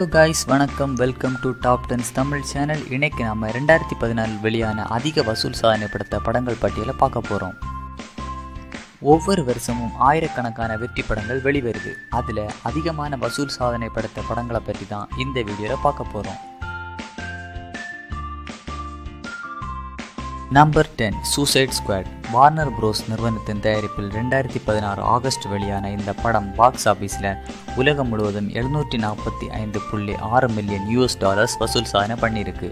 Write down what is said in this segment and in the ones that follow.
So guys வணக்கம். Welcome to top tens Tamil channel இன்னைக்கு நம்ம ரெண்டாயிரத்தி பதினாலில் வெளியான அதிக வசூல் சாதனை படுத்த படங்கள் பட்டியலை பார்க்க போகிறோம் ஒவ்வொரு வருஷமும் ஆயிரக்கணக்கான வெற்றி படங்கள் வெளிவருது. அதில் அதிகமான வசூல் சாதனை படுத்த படங்களை பற்றி தான் இந்த வீடியோவில் பார்க்க போகிறோம் number ten Suicide Squad Warner Bros நிறுவனத்தின் தயாரிப்பில் ரெண்டாயிரத்தி பதினாறு ஆகஸ்ட் வெளியான இந்த படம் பாக்ஸ் ஆஃபீஸில் உலகம் முழுவதும் எழுநூற்றி நாற்பத்தி ஐந்து புள்ளி ஆறு மில்லியன் யூஎஸ் டாலர்ஸ் வசூல் சாதனை பண்ணியிருக்கு.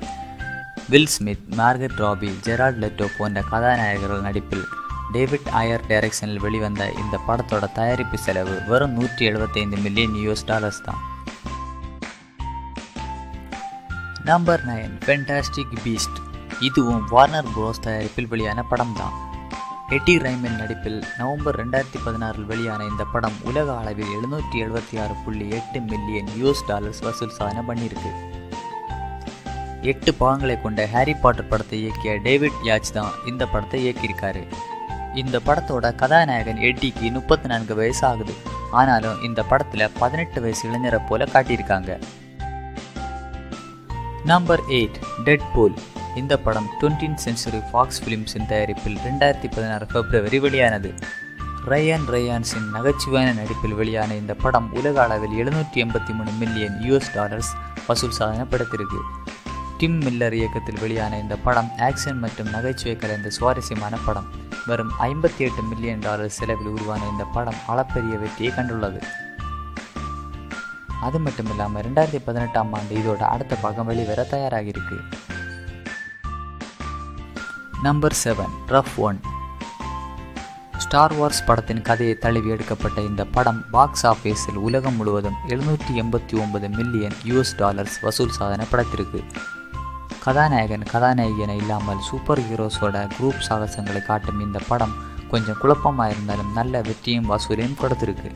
Will Smith Margot Robbie Jared Leto போன்ற கதாநாயகர்கள் நடிப்பில் டேவிட் ஆயர் டைரக்ஷனில் வெளிவந்த இந்த படத்தோட தயாரிப்பு செலவு வெறும் நூற்றி எழுபத்தைந்து மில்லியன் யூஎஸ் டாலர்ஸ் தான். நம்பர் நைன் ஃபென்டாஸ்டிக் பீஸ்ட் இதுவும் வார்னர் ப்ரோஸ் தயாரிப்பில் வெளியான படம் தான் எட்டி ரைமன் நடிப்பில் நவம்பர் ரெண்டாயிரத்தி பதினாறில் வெளியான இந்த படம் உலக அளவில் எழுநூற்றி எழுபத்தி ஆறு புள்ளி எட்டு மில்லியன் யூஎஸ் டாலர்ஸ் வசூல் சாதனை பண்ணியிருக்கு. எட்டு பாகங்களை கொண்ட ஹாரி பாட்டர் படத்தை இயக்கிய டேவிட் யாச் தான் இந்த படத்தை இயக்கியிருக்காரு. இந்த படத்தோட கதாநாயகன் எட்டிக்கு முப்பத்தி நான்கு வயசு ஆகுது. ஆனாலும் இந்த படத்தில் பதினெட்டு வயசு இளைஞரை போல காட்டியிருக்காங்க. நம்பர் எயிட் டெட் பூல் இந்த படம் டுவெண்ட்டீன் சென்ச்சுரி ஃபாக்ஸ் ஃபிலிம்ஸின் தயாரிப்பில் ரெண்டாயிரத்தி பதினாறு பிப்ரவரி வெளியானது. ரயான் ரயான்ஸின் நகைச்சுவையான நடிப்பில் வெளியான இந்த படம் உலக அளவில் எழுநூற்றி எண்பத்தி மூணு மில்லியன் யூஎஸ் டாலர்ஸ் வசூல் சாதனை படுத்திருக்கு. டிம் மில்லர் இயக்கத்தில் வெளியான இந்த படம் ஆக்ஷன் மற்றும் நகைச்சுவை கலந்த சுவாரஸ்யமான படம். வரும் ஐம்பத்தி எட்டு மில்லியன் டாலர் செலவில் உருவான இந்த படம் அளப்பரிய வெற்றியை கண்டுள்ளது. அது மட்டும் இல்லாமல் ரெண்டாயிரத்தி பதினெட்டாம் ஆண்டு இதோட அடுத்த பாகம் வெளிவர தயாராகியிருக்கு. Number seven Rogue One Star Wars படத்தின் கதையை தழுவி எடுக்கப்பட்ட இந்த படம் பாக்ஸ் ஆஃபீஸில் உலகம் முழுவதும் எழுநூற்றி எண்பத்தி ஒன்பது மில்லியன் யூஎஸ் டாலர்ஸ் வசூல் சாதனை படத்திற்கு கதாநாயகன் கதாநாயகியனை இல்லாமல் சூப்பர் ஹீரோஸோட குரூப் சாகசங்களை காட்டும் இந்த படம் கொஞ்சம் குழப்பமாக இருந்தாலும் நல்ல வெற்றியும் வசூலையும் கொடுத்திருக்கு.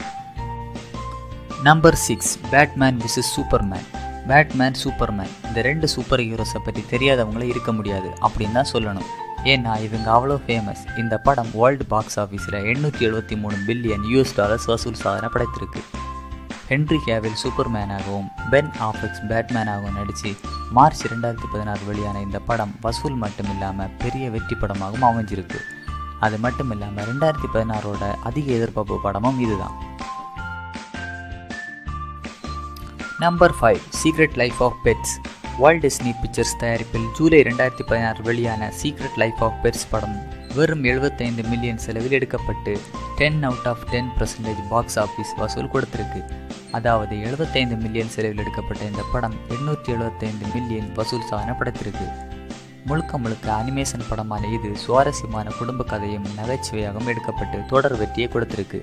Number six Batman versus Superman Batman Superman இந்த ரெண்டு சூப்பர் ஹீரோஸை பற்றி தெரியாதவங்களே இருக்க முடியாது அப்படின்னு தான் சொல்லணும். ஏன்னா இவங்க அவ்வளோ ஃபேமஸ் இந்த படம் வேர்ல்டு பாக்ஸ் ஆஃபீஸில் எண்ணூற்றி எழுபத்தி மூணு பில்லியன் யூஎஸ் டாலர்ஸ் வசூல் சாதனை படைத்திருக்கு. ஹென்ரி கேவில் சூப்பர்மேனாகவும் பென் ஆஃபெக்ஸ் பேட்மேனாகவும் நடித்து மார்ச் ரெண்டாயிரத்தி பதினாறு வெளியான இந்த படம் வசூல் மட்டும் இல்லாமல் பெரிய வெற்றி படமாகவும் அமைஞ்சிருக்கு. அது மட்டும் இல்லாமல் ரெண்டாயிரத்தி பதினாறோட அதிக எதிர்பார்ப்பு படமும் இதுதான். Number five Secret Life of Pets Walt Disney Pictures தயாரிப்பில் ஜூலை ரெண்டாயிரத்தி பதினாறு வெளியான சீக்ரெட் லைஃப் ஆஃப் பெர்ஸ் படம் வெறும் எழுபத்தைந்து மில்லியன் செலவில் எடுக்கப்பட்டு ten out of ten percentage box office வசூல் கொடுத்திருக்கு. அதாவது எழுபத்தைந்து மில்லியன் செலவில் எடுக்கப்பட்ட இந்த படம் எண்ணூற்றி எழுபத்தைந்து மில்லியன் வசூல் சாதனை படைத்திருக்கு முழுக்க முழுக்க அனிமேஷன் படமான இது சுவாரஸ்யமான குடும்ப கதையும் நகைச்சுவையாகவும் எடுக்கப்பட்டு தொடர் வெற்றியை கொடுத்திருக்கு.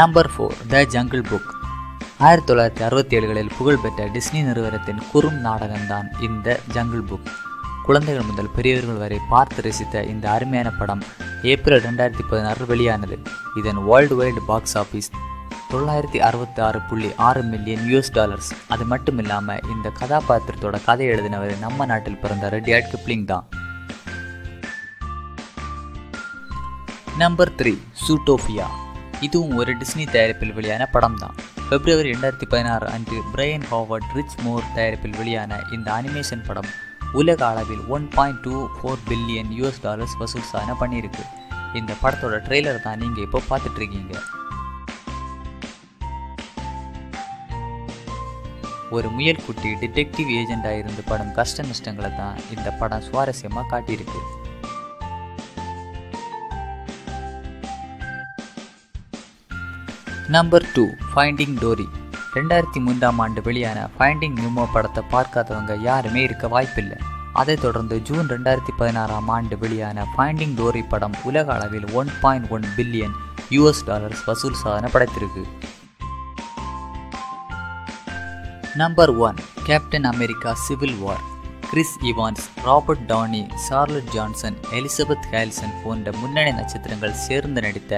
Number four the Jungle Book ஆயிரத்தி தொள்ளாயிரத்தி அறுபத்தி ஏழுகளில் புகழ்பெற்ற டிஸ்னி நிறுவனத்தின் குறும் நாடகம்தான் இந்த ஜங்கிள் புக் குழந்தைகள் முதல் பெரியவர்கள் வரை பார்த்து ரசித்த இந்த அருமையான படம் ஏப்ரல் ரெண்டாயிரத்தி பதினாறு வெளியானது. இதன் வேர்ல்டு வைடு பாக்ஸ் ஆஃபீஸ் தொள்ளாயிரத்தி அறுபத்தி ஆறு புள்ளி ஆறு மில்லியன் யூஎஸ் டாலர்ஸ் அது மட்டும் இல்லாமல் இந்த கதாபாத்திரத்தோட கதை எழுதினவர் நம்ம நாட்டில் பிறந்த ரெட்டியாட் கிப்ளிங் தான். நம்பர் த்ரீ சூட்டோஃபியா இதுவும் ஒரு டிஸ்னி தயாரிப்பில் வெளியான படம் தான் பிப்ரவரி ரெண்டாயிரத்தி பதினாறு அன்று பிரையன் ஹாவர்ட் ரிச் மோர் தயாரிப்பில் வெளியான இந்த அனிமேஷன் படம் உலக அளவில் one point two four billion US dollars வசூல் சாதனை பண்ணியிருக்கு இந்த படத்தோட ட்ரெய்லர் தான் நீங்கள் இப்போ பார்த்துட்ருக்கீங்க. ஒரு முயல் குட்டி டிடெக்டிவ் ஏஜெண்டாக இருந்து படம் கஷ்ட நஷ்டங்களை தான் இந்த படம் சுவாரஸ்யமாக காட்டியிருக்கு. நம்பர் டூ ஃபைண்டிங் டோரி ரெண்டாயிரத்தி மூன்றாம் ஆண்டு வெளியான ஃபைண்டிங் நியூமோ படத்தை பார்க்காதவங்க யாருமே இருக்க வாய்ப்பில்லை. அதைத் தொடர்ந்து ஜூன் ரெண்டாயிரத்தி பதினாறாம் ஆண்டு வெளியான ஃபைண்டிங் டோரி படம் உலக அளவில் one point one billion US dollars வசூல் சாதனை படைத்திருக்கு. Number one Captain America Civil War Chris Evans Robert Downey Scarlett Johansson Elizabeth Olsen போன்ற முன்னணி நட்சத்திரங்கள் சேர்ந்து நடித்த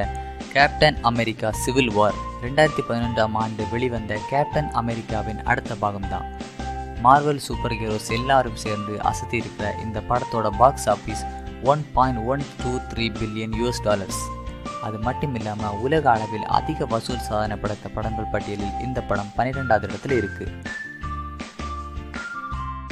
கேப்டன் அமெரிக்கா சிவில் வார் ரெண்டாயிரத்தி பதினொன்றாம் ஆண்டு வெளிவந்த கேப்டன் அமெரிக்காவின் அடுத்த பாகம்தான். மார்வல் சூப்பர் ஹீரோஸ் எல்லாரும் சேர்ந்து அசத்தி இருக்கிற இந்த படத்தோட box office one point one two three billion US dollars அது மட்டும் இல்லாமல் உலக அளவில் அதிக வசூல் சாதனை படைத்த படங்கள் பட்டியலில் இந்த படம் பன்னிரெண்டாவது இடத்துல இருக்குது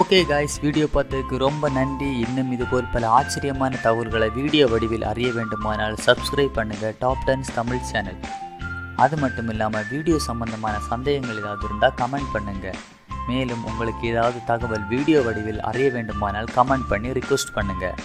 ஓகே காய்ஸ் வீடியோ பார்த்ததுக்கு ரொம்ப நன்றி. இன்னும் இது போல் பல ஆச்சரியமான தகவல்களை வீடியோ வடிவில் அறிய வேண்டுமானால் சப்ஸ்கிரைப் பண்ணுங்கள் டாப் டென்ஸ் தமிழ் சேனல் அது மட்டும் இல்லாமல் வீடியோ சம்பந்தமான சந்தேகங்கள் ஏதாவது இருந்தால் கமெண்ட் பண்ணுங்கள் மேலும் உங்களுக்கு ஏதாவது தகவல் வீடியோ வடிவில் அறிய வேண்டுமானால் கமெண்ட் பண்ணி ரிக்வெஸ்ட் பண்ணுங்கள்